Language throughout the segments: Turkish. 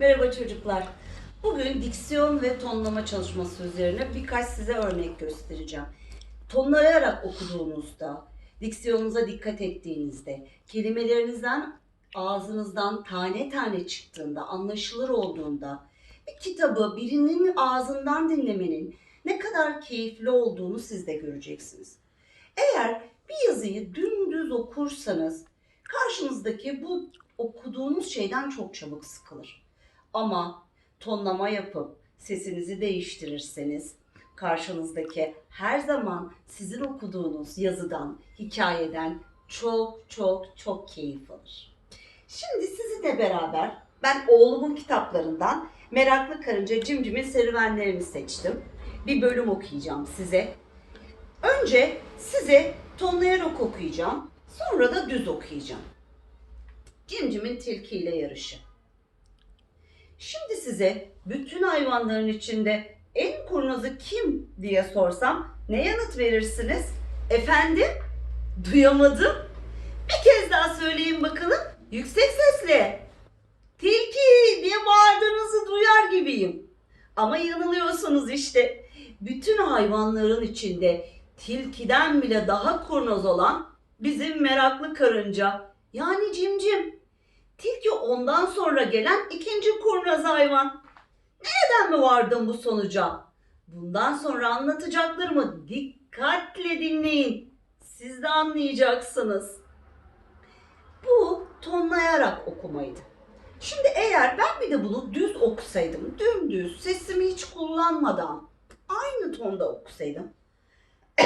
Merhaba çocuklar. Bugün diksiyon ve tonlama çalışması üzerine birkaç size örnek göstereceğim. Tonlayarak okuduğunuzda, diksiyonunuza dikkat ettiğinizde, kelimelerinizden ağzınızdan tane tane çıktığında, anlaşılır olduğunda, bir kitabı birinin ağzından dinlemenin ne kadar keyifli olduğunu siz de göreceksiniz. Eğer bir yazıyı dümdüz okursanız karşınızdaki bu okuduğunuz şeyden çok çabuk sıkılır. Ama tonlama yapıp sesinizi değiştirirseniz karşınızdaki her zaman sizin okuduğunuz yazıdan, hikayeden çok çok çok keyif alır. Şimdi sizinle beraber ben oğlumun kitaplarından Meraklı Karınca Cimcim'in serüvenlerini seçtim. Bir bölüm okuyacağım size. Önce size tonlayarak okuyacağım. Sonra da düz okuyacağım. Cimcim'in tilkiyle yarışı. Şimdi size bütün hayvanların içinde en kurnazu kim diye sorsam ne yanıt verirsiniz? Efendim? Duyamadım. Bir kez daha söyleyin bakalım. Yüksek sesle. Tilki diye bağırdığınızı duyar gibiyim. Ama yanılıyorsunuz işte. Bütün hayvanların içinde tilkiden bile daha kurnaz olan bizim meraklı karınca. Yani cimcim. Ondan sonra gelen ikinci kurnaz hayvan. Nereden mi vardın bu sonuca? Bundan sonra anlatacaklarımı dikkatle dinleyin. Siz de anlayacaksınız. Bu tonlayarak okumaydı. Şimdi eğer ben bir de bunu düz okusaydım, dümdüz, sesimi hiç kullanmadan aynı tonda okusaydım.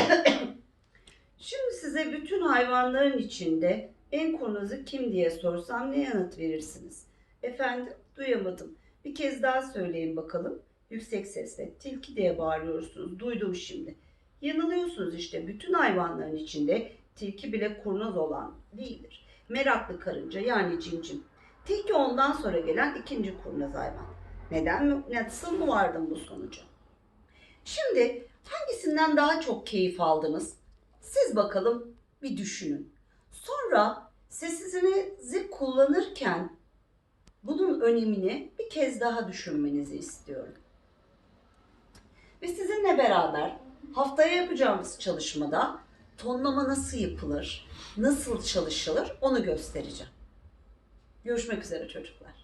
Şimdi size bütün hayvanların içinde en kurnazı kim diye sorsam ne yanıt verirsiniz? Efendim duyamadım. Bir kez daha söyleyin bakalım. Yüksek sesle. Tilki diye bağırıyorsunuz. Duydum şimdi. Yanılıyorsunuz işte. Bütün hayvanların içinde tilki bile kurnaz olan değildir. Meraklı karınca yani cimcim. Tilki ondan sonra gelen ikinci kurnaz hayvan. Neden mi, nasıl mı vardın bu sonuca? Şimdi hangisinden daha çok keyif aldınız? Siz bakalım bir düşünün. Sonra sesinizi kullanırken bunun önemini bir kez daha düşünmenizi istiyorum. Ve sizinle beraber haftaya yapacağımız çalışmada tonlama nasıl yapılır, nasıl çalışılır onu göstereceğim. Görüşmek üzere çocuklar.